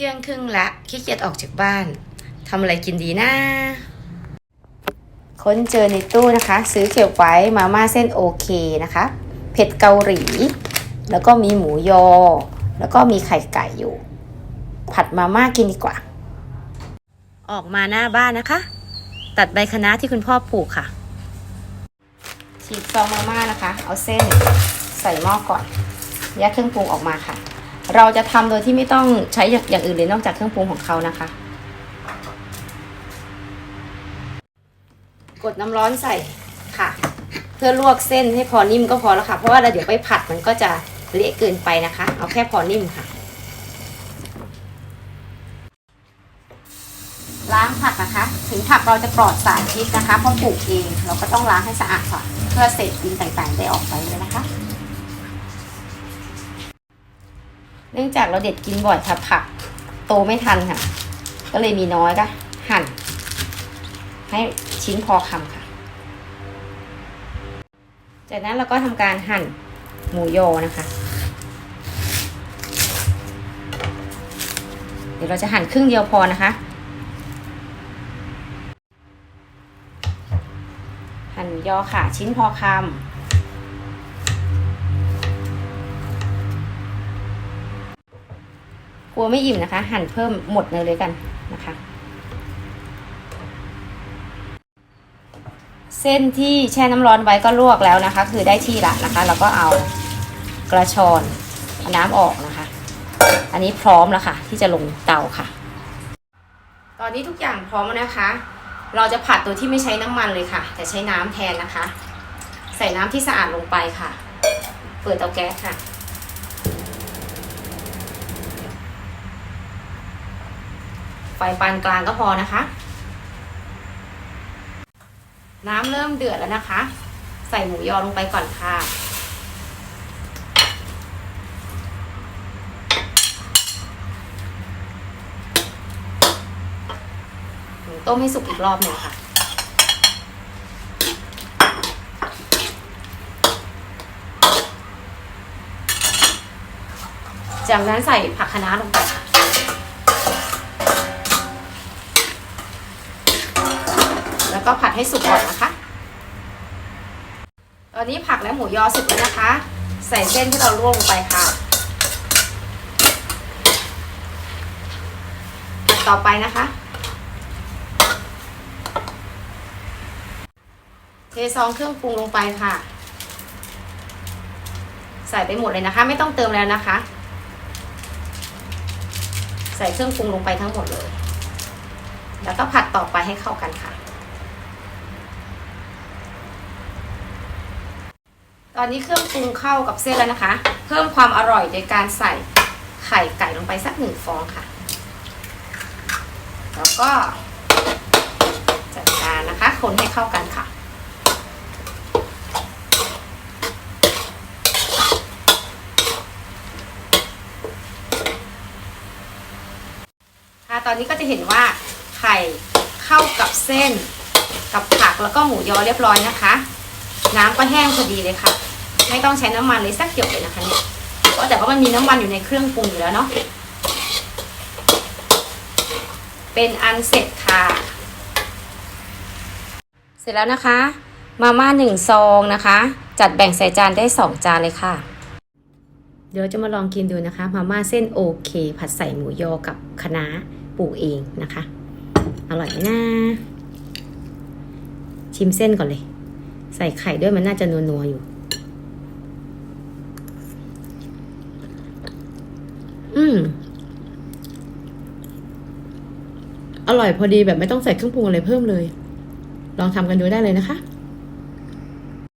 ที่ยงครึ่งละขี้เกียจออกจากบ้านทำอะไรกินดีนะ ค้นเจอในตู้นะคะ ซื้อเก็บไว้มาม่าเส้นโอเคนะคะ เผ็ดเกาหลี แล้วก็มีหมูยอ แล้วก็มีไข่ไก่อยู่ ผัดมาม่ากินดีกว่า ออกมาหน้าบ้านนะคะ ตัดใบคะน้าที่คุณพ่อปลูกค่ะ ฉีกซองมาม่านะคะ เอาเส้นใส่หม้อก่อนยัดเครื่องปรุงออกมาค่ะ เราจะทำโดยที่ไม่ต้องใช้อย่างอื่นเลยนอกจากเครื่องปรุงของเขานะคะ กดน้ำร้อนใส่ค่ะ เพื่อลวกเส้นให้พอนิ่มก็พอแล้วค่ะ เพราะว่าเราเดี๋ยวไปผัดมันก็จะเละเกินไปนะคะ เอาแค่พอนิ่มค่ะ ล้างผักนะคะ ถึงผักเราจะปลอดสารพิษนะคะเพราะปลูกเองเราก็ต้องล้างให้สะอาดก่อนเพื่อเศษดินต่างๆ ได้ออกไปเลยนะคะ เนื่องจากเราเด็ดกินบ่อยค่ะผัก โตไม่ทันค่ะ ก็เลยมีน้อยก็หั่น ให้ชิ้นพอคำค่ะ จากนั้นเราก็ทำการหั่นหมูยอนะคะ เดี๋ยวเราจะหั่นครึ่งเดียวพอนะคะ หั่นยอค่ะชิ้นพอคำ กลัวไม่อิ่มนะคะ หั่นเพิ่มหมดเลยเลยกันนะคะ เส้นที่แช่น้ำร้อนไว้ก็ลวกแล้วนะคะ คือได้ที่ละนะคะเราก็เอากระชอนน้ำออกนะคะ อันนี้พร้อมแล้วค่ะ ที่จะลงเตาค่ะ ตอนนี้ทุกอย่างพร้อมแล้วนะคะ เราจะผัดโดยที่ไม่ใช้น้ำมันเลยค่ะ แต่ใช้น้ำแทนนะคะ ใส่น้ำที่สะอาดลงไปค่ะ เปิดเตาแก๊สค่ะ ไฟปานกลางก็พอนะคะ น้ำเริ่มเดือดแล้วนะคะ ใส่หมูยอลงไปก่อนค่ะ ต้มให้สุกอีกรอบหนึ่งค่ะจากนั้นใส่ผักคะน้าลงไปค่ะ แล้ว ก็ผัดให้สุกก่อนนะคะ ตอนนี้ผักและหมูยอสุกแล้วนะคะ ใส่เส้นที่เราลวกลงไปค่ะผัดต่อไปนะคะ เทซองเครื่องปรุงลงไปค่ะ ใส่ไปหมดเลยนะคะ ไม่ต้องเติมแล้วนะคะ ใส่เครื่องปรุงลงไปทั้งหมดเลย แล้วก็ผัดต่อไปให้เข้ากันค่ะ ตอนนี้เครื่องปรุงเข้ากับเส้นแล้วนะคะ เพิ่มความอร่อยโดยการใส่ไข่ไก่ลงไปสักหนึ่งฟองค่ะ แล้วก็จัดการนะคะ คนให้เข้ากันค่ะ ค่ะ ตอนนี้ก็จะเห็นว่าไข่เข้ากับเส้น กับผักแล้วก็หมูยอเรียบร้อยนะคะ น้ำก็แห้งพอดีเลยค่ะ ไม่ต้องใช้น้ำมันเลยสักหยดเลยนะคะเนี่ยเพราะแต่ว่ามันมีน้ำมันอยู่ในเครื่องปรุงอยู่แล้วเนาะเป็นอันเสร็จค่ะ เสร็จแล้วนะคะ มาม่าหนึ่งซองนะคะ จัดแบ่งใส่จานได้สองจานเลยค่ะ เดี๋ยวจะมาลองกินดูนะคะ มาม่าเส้นโอเค ผัดใส่หมูยอกับคะน้าปลูกเองนะคะ อร่อยไหมนะ ชิมเส้นก่อนเลย ใส่ไข่ด้วยมันน่าจะนัวๆอยู่ อืม อร่อยพอดีแบบไม่ต้องใส่เครื่องปรุงอะไรเพิ่มเลย ลองทำกันดูได้เลยนะคะ